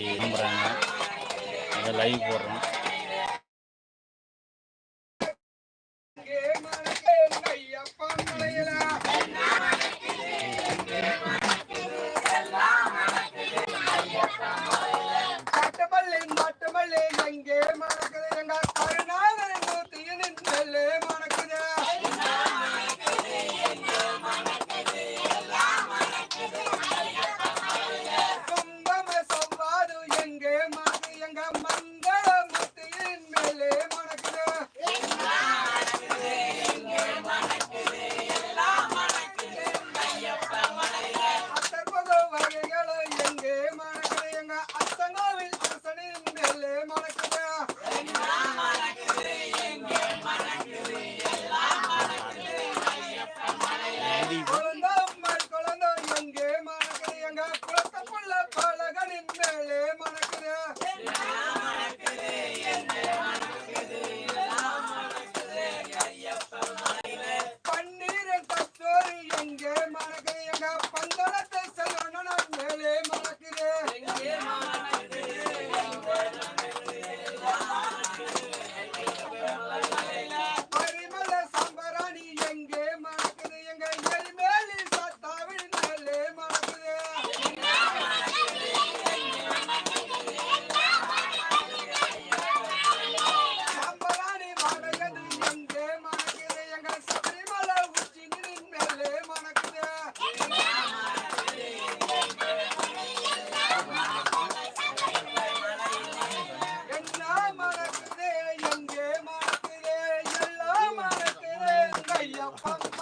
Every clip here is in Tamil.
இன்னைக்கு நம்புகிறாங்க அதை லைவ் போடுறோம். yang.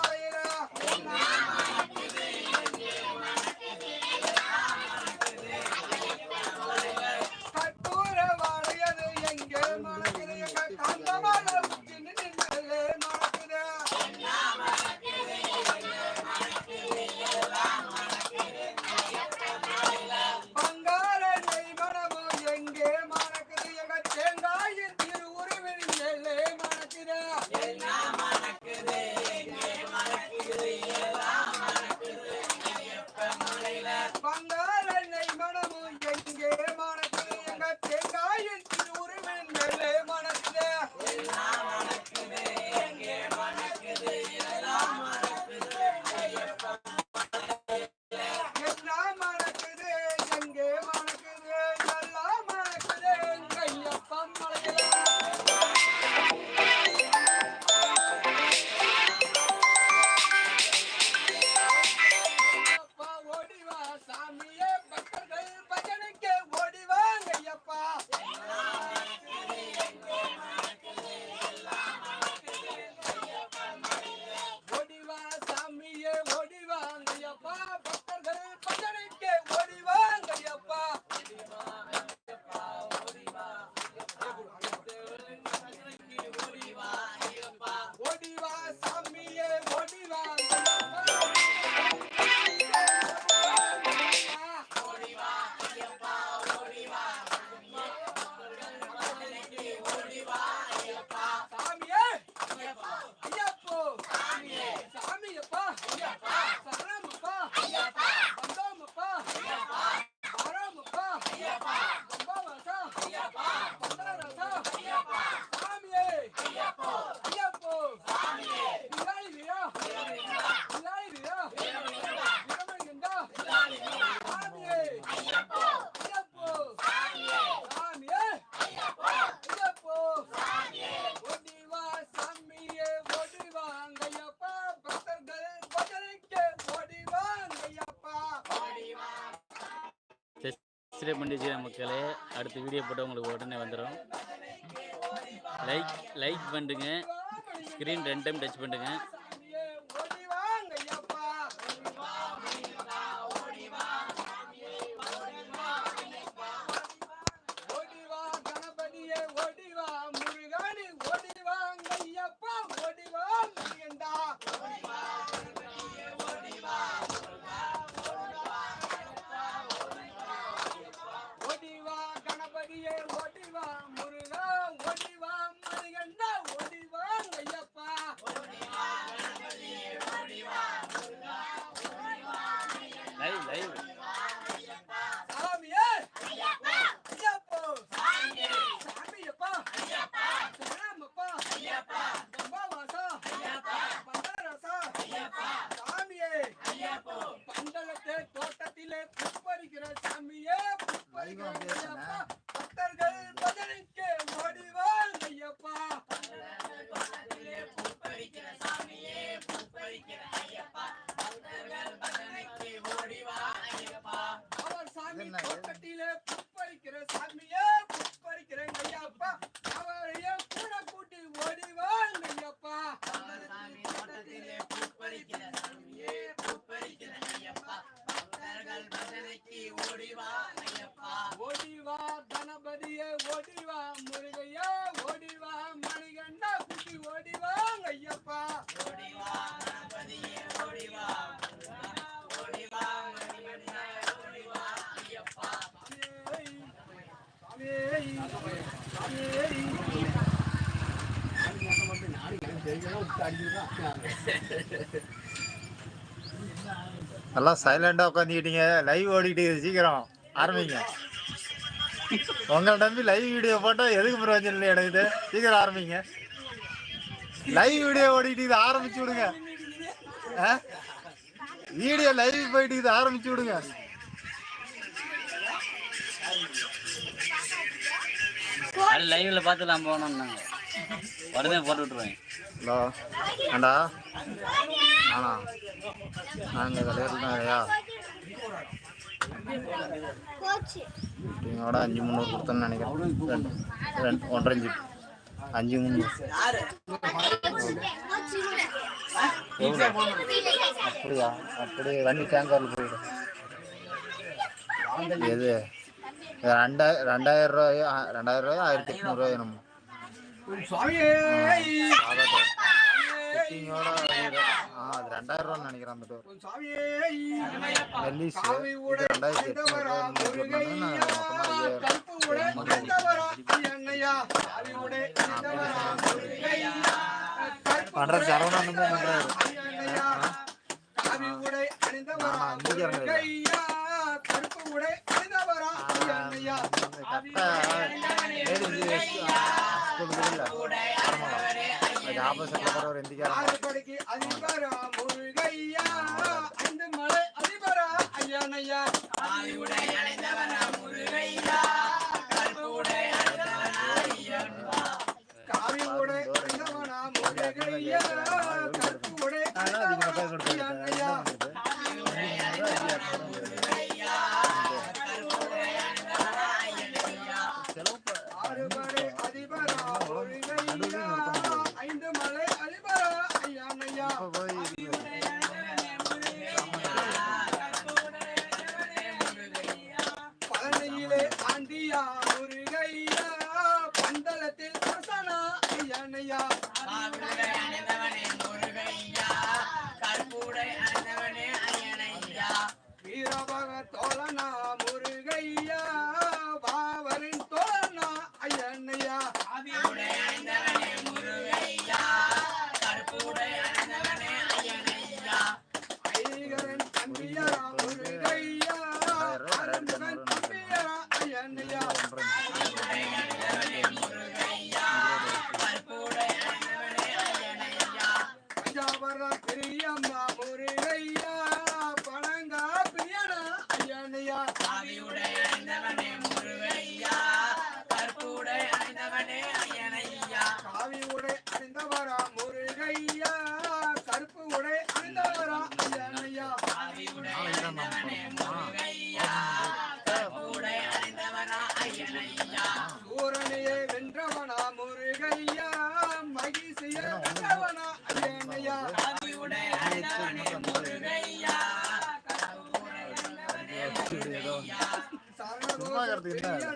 சப்ஸ்கிரைப் பண்ணி வச்சுக்கிற மக்களே. அடுத்த வீடியோ போட்டு உங்களுக்கு உடனே வந்துடும் லைக் லைக் பண்ணுங்க ஸ்க்ரீன் ரெண்டு டைம் டச் பண்ணுங்கள் எல்லாம் சைலண்டா உட்காந்துக்கிட்டீங்க லைவ் ஓடிக்கிட்டு சீக்கிரம். ஆரம்பிங்க. உங்களை நம்பி லைவ் வீடியோ போட்டா எதுக்கு பிரயோஜனம் இல்லை எனக்கு சீக்கிரம் ஆரம்பிங்க. லைவ் வீடியோ ஓடிக்கிட்டு இது ஆரம்பிச்சு விடுங்க. வீடியோ லைவ் போயிட்டு இது ஆரம்பிச்சு விடுங்க. லைவ்ல பார்த்து நான் போனோம்னாங்க உடனே போட்டு விட்டுருவேன் ஹலோ ஏண்டா? ஆனா நாங்கள் விளையாடலாம் இல்லையா இவங்களோட அஞ்சு முந்நூறு கொடுத்தோன்னு நினைக்கிறேன். ரெண்டு ஒன்றரை அஞ்சு. அஞ்சு முந்நூறு. அப்படியா? அப்படி வண்டி டேங்கரில் போயிடும் எது? ரெண்டாயிரம் ரெண்டாயிரம் ரூபாயோ ரெண்டாயிரம் ரூபாயோ ஆயிரத்தி எட்நூறுவாயோ ஆ அது ரெண்டாயிரம் ரூபான்னு நினைக்கிறேன் அந்த டோர். மெல்லிஸ் ரெண்டாயிரத்தி பண்ற சரவணன் பண்றாரு. கருப்பு உடை அணிந்தவரா கரெக்டா. லேடிஸ் ஸ்கூலுக்கு இல்லை அதுக்கு ஆப்போசிட்ல ஐயனையா சூரனையே வென்றவனா முருகையா மகிழ்ச்சியை வென்றவனா ஐயனையா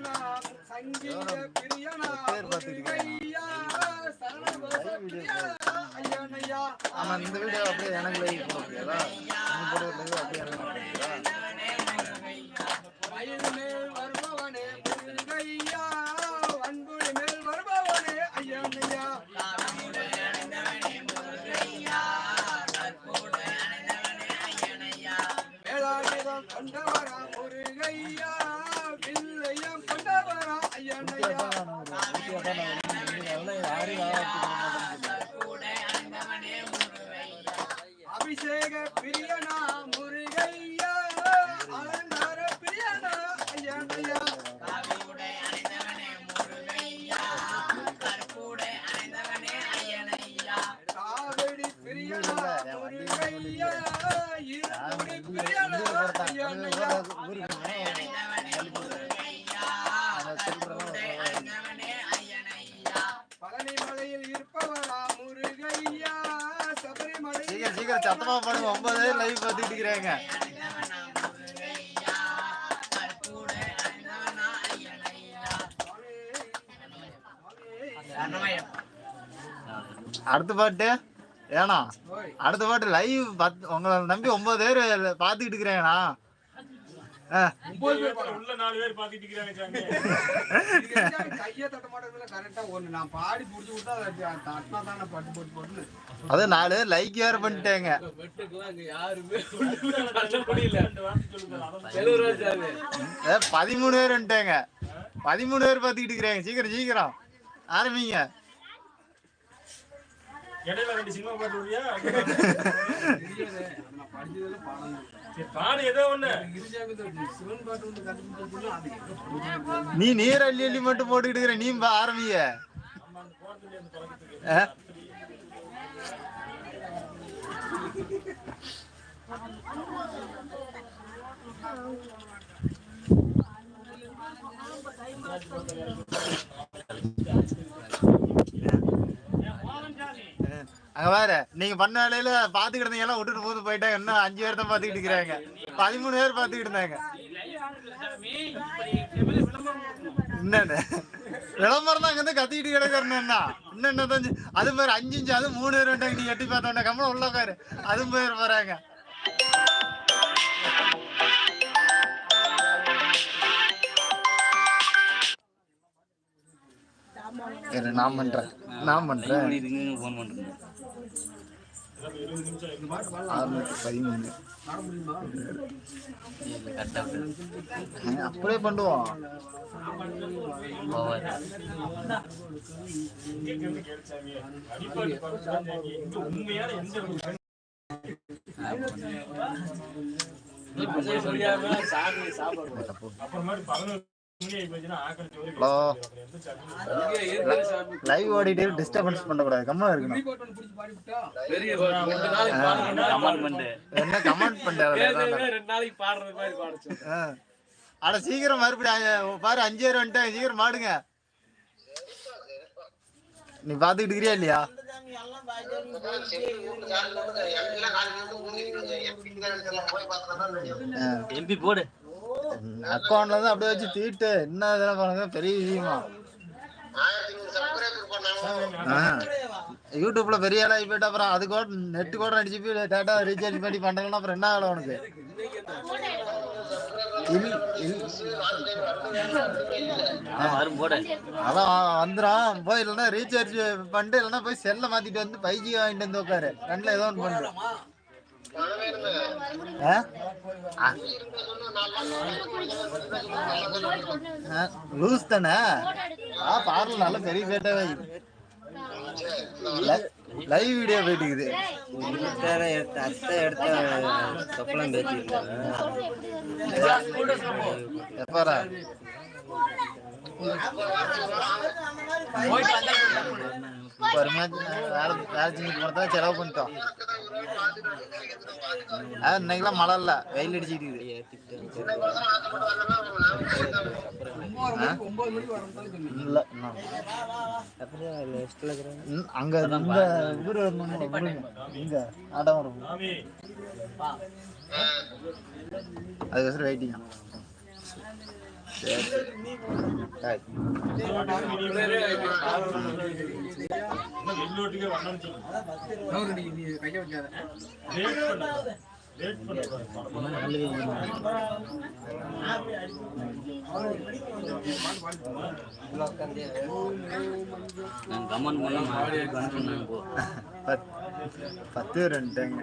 சங்கீத பிரியனா முருகையா பிரியனா ஐயனையா. ஆமா இந்த வீடியோ அப்படியே எனக்கு லைக் அடுத்த பாட்டு? ஏனா அடுத்த பாட்டு லைவ் பத் உங்களை நம்பி ஒன்பது பேர் பார்த்துக்கிட்டு இருக்கிறேங்கண்ணா அது நாலு லைக் வேற பண்ணிட்டேங்க. பதிமூணு பேர் வந்துட்டேங்க. பதிமூணு பேர் பார்த்துக்கிட்டு இருக்கிறாங்க. சீக்கிரம் சீக்கிரம். ஆரம்பிங்க. இடையில ரெண்டு சினிமா பாட்டு பாடு ஏதோ ஒண்ணு. போகுது? நீ நீர் அள்ளி அள்ளி மட்டும் போட்டுக்கிட்டு இருக்கிற? நீ பா- ஆரம்பிங்க. ஆ? அங்க பாரு நீங்க பண்ண வேலையில பாத்துக்கிட்டு இருந்தீங்க எல்லாம் விட்டுட்டு போது போயிட்டாங்க இன்னும் அஞ்சு பேர் தான் பாத்துக்கிட்டு இருக்கிறாங்க. பதிமூணு பேர் பாத்துக்கிட்டு இருந்தாங்க. என்னன்னு விளம்பரம் தான் அங்கிருந்து கத்திக்கிட்டு கிடக்குறேன் என்ன? இன்னும் என்ன அது மாதிரி அஞ்சு இஞ்சு அது மூணு பேர் வந்துட்டாங்க நீ எட்டி பார்த்தோன்னே கம்மல உள்ள உட்காரு. அதுவும் பேர் போறாங்க. நான் பண்றேன். நான் பண்றேன். ஃபோன் பண்ணுறேன் அறுநூத்தி பதிமூணு. அப்படியே பண்ணுவோம். போவாது ஹலோ. லைவ் ஓடிட்டு டிஸ்டர்பன்ஸ் பண்ணக்கூடாது. கம்மா இருக்கணும். என்ன கமெண்ட் பண்றாரு ரெண்டு நாளைக்கு பாடுறது மாதிரி பாடுச்சு. அட சீக்கிரம் மறுபடியும் பாரு அஞ்சு பேர் வந்துட்டாங்க சீக்கிரம் மாடுங்க நீ பாத்துக்கிட்டு இருக்கிறியா இல்லையா எம்பி போடு. அக்கௌண்ட்ல தான் அப்படியே வச்சு தீட்டு. என்ன இதெல்லாம் பண்ணுங்க? பெரிய விஷயமா. யூடியூப்ல பெரிய ஆளாகி போயிட்டு அப்புறம் அது கூட நெட் கூட அடிச்சு போய் டேட்டா ரீசார்ஜ் பண்ணி பண்றேன்னா அப்புறம் என்ன ஆகல உனக்கு? இல்- இல்- அதான் வந்துடும் போய் இல்லைன்னா ரீசார்ஜ் பண்ணிட்டு இல்லைன்னா போய் செல்லை மாத்திட்டு வந்து ஃபைவ் ஜி வாங்கிட்டு வந்து உட்காரு. ரெண்டுல ஏதோ ஒன்று பண்ணுறேன் லூஸ் தானே? ஆ பார்ல நல்ல பெரிய பேட்டா வை லைவ் வீடியோ போயிட்டு இருக்குது அத்தை எடுத்த சொப்பலாம் பேசியிருக்காங்க எப்பரா? ஒரு மாதிரி வேலை வேலை செஞ்சு போனதா செலவு பண்ணிட்டோம். ஆ இன்னைக்கெல்லாம் மழை இல்ல வெயில் ம், அங்க வரணும்னு விடுங்க. இங்க ஆட்டம் வரும் சாமி அதுக்கோசரம் வெயிட்டிங்க நான் பத்- பத்து பேர் வந்துட்டாங்க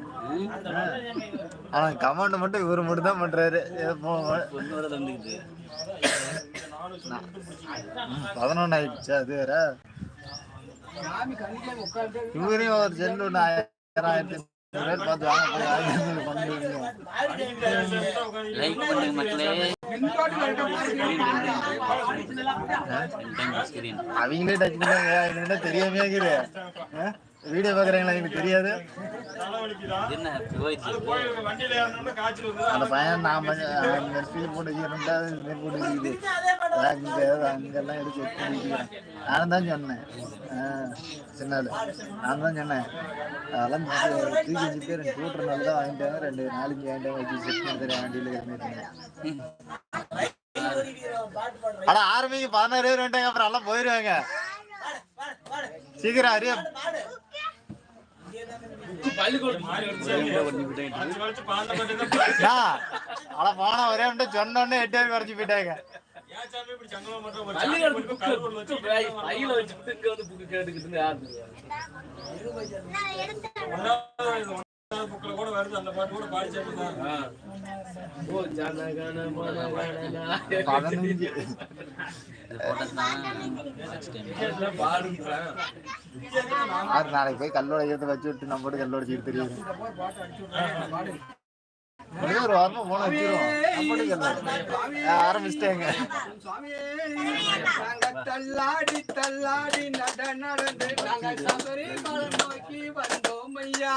ஆனா கமெண்ட் மட்டும் இவரு மட்டும் தான் பண்றாரு ஏதோ போ- ஒன்று வர வந்துக்குது பதினொன்னு ஆயிடுச்சு அது வேற இவரையும் ஒரு செல்லு ஆயிரத்தி பேர் பார்த்து வாங்க அவங்களே டச் பண்ணாங்க எனக்கு என்ன தெரியாமையே இருக்குது வீடியோ பாக்குறாங்களா எனக்கு தெரியாது. அந்த பையன் நான் நெட்ஃபில் போட்டு வச்சுக்கிறேன் போட்டு இருக்குது அங்க அங்கெல்லாம் எடுத்து வச்சு நான் தான் சொன்னேன். ஆ, சின்னது நான் தான் சொன்னேன். அதெல்லாம் தூக்கி வச்சுட்டு ரெண்டு கூட்டுற நாள் தான் வாங்கிட்டாங்க ரெண்டு நாலஞ்சு வாங்கிட்டாங்க வச்சு செட் பண்ணி தரேன் வண்டியில் இருந்துட்டு அட ஆரம்பிக்கு பதினாறு பேர் வந்துட்டாங்க அப்புறம் எல்லாம் போயிருவாங்க. சீக்கிரம் அறிய போன ஒரே மட்டும் சொன்ன உடனே எட்டு பேர் குறைச்சி போயிட்டாங்க கையில வச்சுட்டு இங்க வந்து புக்கு கேட்டுக்கிட்டு புக்கில் கூட வருது அந்த பாட்டு கூட பாடி சேர்த்துதான் நாளைக்கு போய் கல்லோட ஈரத்தை வச்சு விட்டு நம்ம போட்டு கல்லோட தெரியும் ஒரு வாரமா போன நம்ம ஆரம்பிச்சிட்டாங்க. தள்ளாடி தள்ளாடி நட நடந்து. நாங்கள் சபரிமலை நோக்கி வந்தோம். ஐயா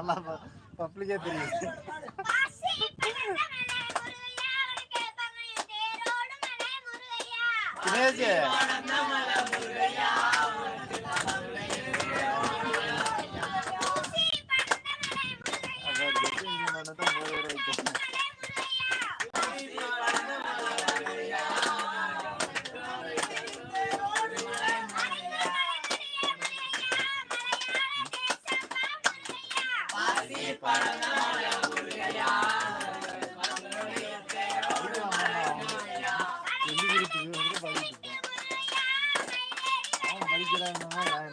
நல்லா பப்ளிக்கே தெரியும். தினேஷ். நம்ப மாட்டான்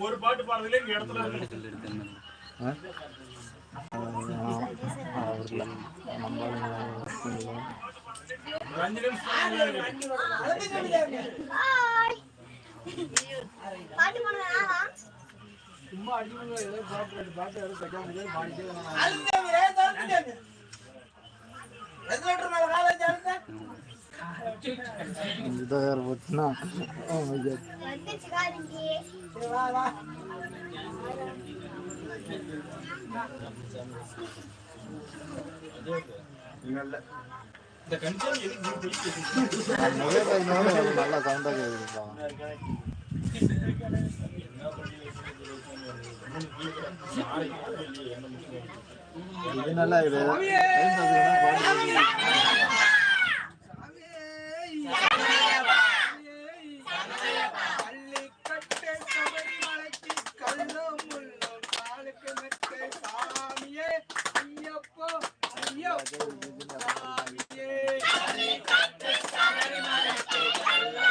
ஒரு பாட்டு பாடுறதுல இங்க இடத்துல சும்மா அடிக்கணும் ஏதோ பாட்டு பாட்டு ஏதோ தைக்காம முடியாது பாடிட்டே வேணாம் இதை வேற போச்சுன்னா oh my God. இந்த கன்சர்ன் எதுக்கு நீ போய் கேக்குறீங்க? முதல் டைமோட நல்லா சவுண்டா கேக்குதுப்பா. இது நல்லா இருக்குது டைம்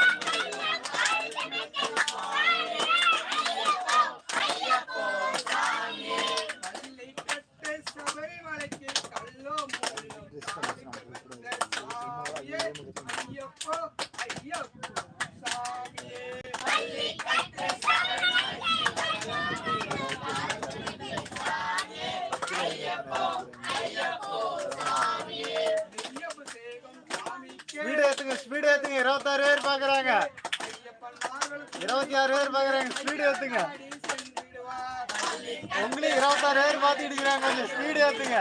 ஸ்பீடு ஏத்துங்க ஸ்பீடு ஏத்துங்க. இருபத்தாறு பேர் பாக்குறாங்க. ஐயப்பன்மார்களுக்கு இருபத்தி ஆறு பேர் பாக்குறாங்க. ஸ்பீடு ஏத்துங்க. ஆடி சென்றிடுவார் உங்களுக்கு இருபத்தாறு பேர் பாத்துட்டு இருக்கிறாங்க. கொஞ்சம் ஸ்பீடு ஏத்துங்க.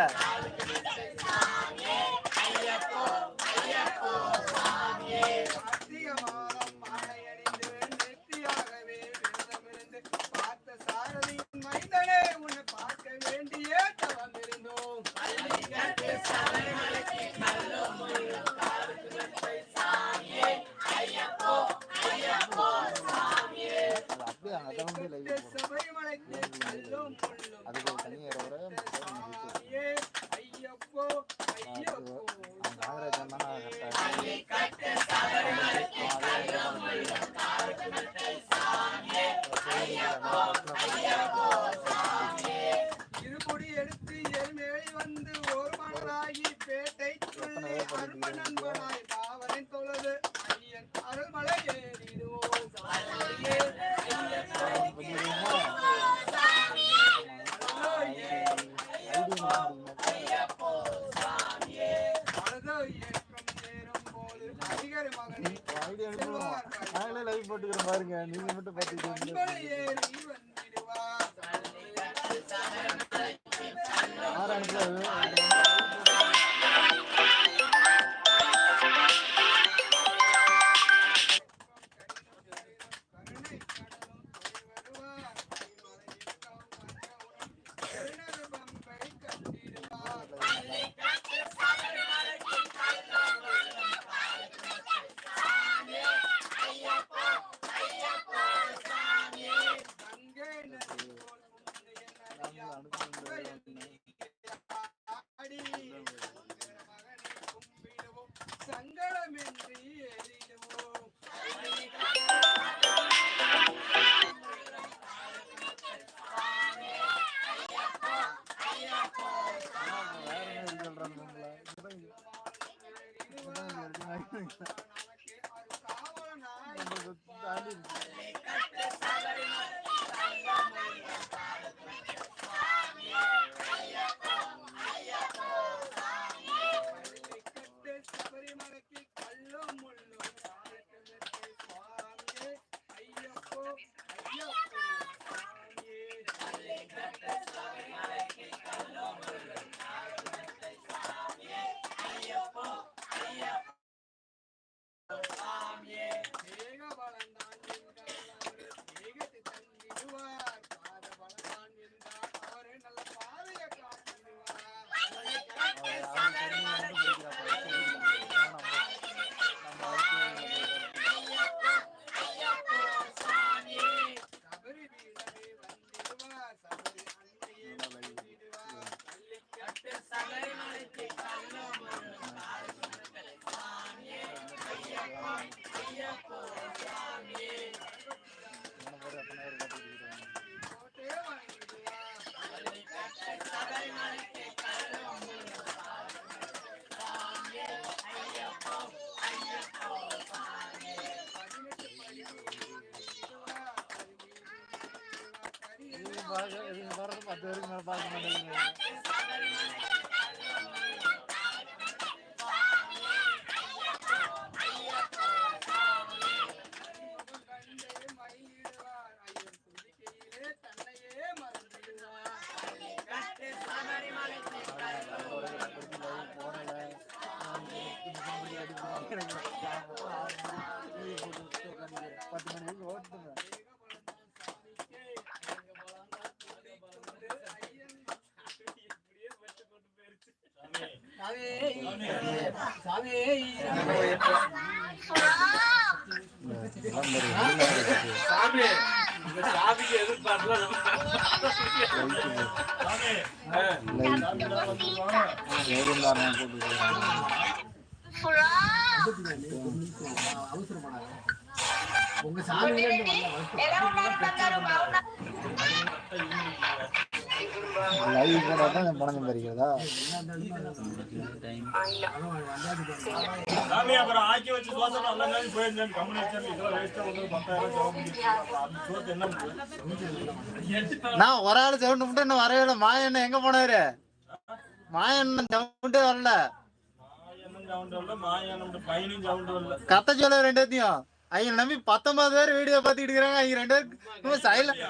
வந்து ஒரு மனதாகி பேட்டைக்குள்ளே அரும நண்பனாய் சாமி. சாமிக்கு எதிர்பார்க்கலாம் லைவ் போட்டா தான் பணம் சம்பாதிக்கிறதா சாமி அப்புறம் ஆக்கி வச்சு தோசை நல்ல நாள் போயிருந்தேன். கம்பெனி வச்சு இதெல்லாம் வேஸ்டா வந்து பத்தாயிரம் ஜாப் பண்ணிட்டு அந்த சோத்து என்ன பண்ணுறது நான் ஒரு ஆள் சவுண்ட் மட்டும் இன்னும் வரவே இல்லை. மாயண்ணன் எங்க போனாரு? மாயண்ணன் சவுண்டே வரல. கத்த சொல்ல ரெண்டுத்தையும் அவங்க நம்பி பத்தொன்பது பேர் வீடியோ பார்த்துட்டு இருக்கிறாங்க. அவங்க ரெண்டு பேரும் சைலண்ட்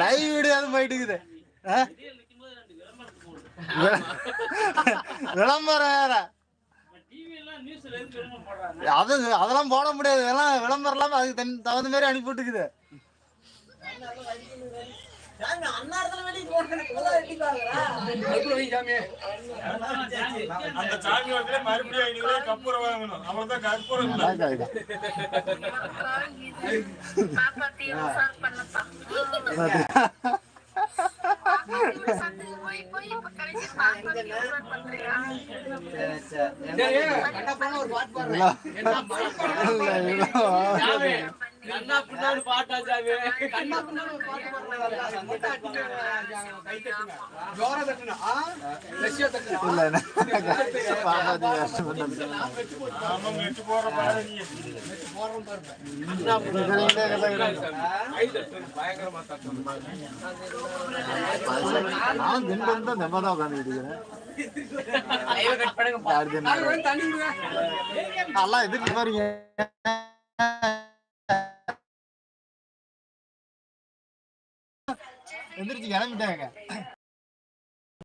லைவ் வீடியோ போயிட்டு இருக்குது? விளம்பரம் வேற. அது அதெல்லாம் போட முடியாது. இதெல்லாம் விளம்பரம் இல்லாம அதுக்கு தகுந்த மாதிரி அனுப்பி விட்டுக்குது அப்புறம் வை சாமி அந்த சாமி வந்து மறுபடியும் ஐநூறு கற்பூரம் வாங்கணும் அவன் தான் கற்பூரம் ஒரு பாட்டு பாடுறேன் கண்ணா பின்னாடி பாட்டா சாமி. கண்ணா ஒரு பாட்டு பாடுறாங்க. மொட்டை அடிச்சுட்டு கை தட்டுங்க. ஜோரா தட்டுனா ஆ? ரஷ்யா தட்டுனா இல்ல, நான் பாப்பாத்தி வேஷம் பண்ணது. நாம மெட்டு போற பாரு நீ. போறோம் பாருங்க இருக்கிறீங்களே, இருக்கிறீங்களே. கை தட்டு பயங்கரமா தட்டு நான் மாதிரி தான் இருக்கிறேன் வந்து தண்ணி விடுங்க நல்லா எதிர்த்து பாருங்க. எந்திரிச்சு கிளம்பிட்டாங்க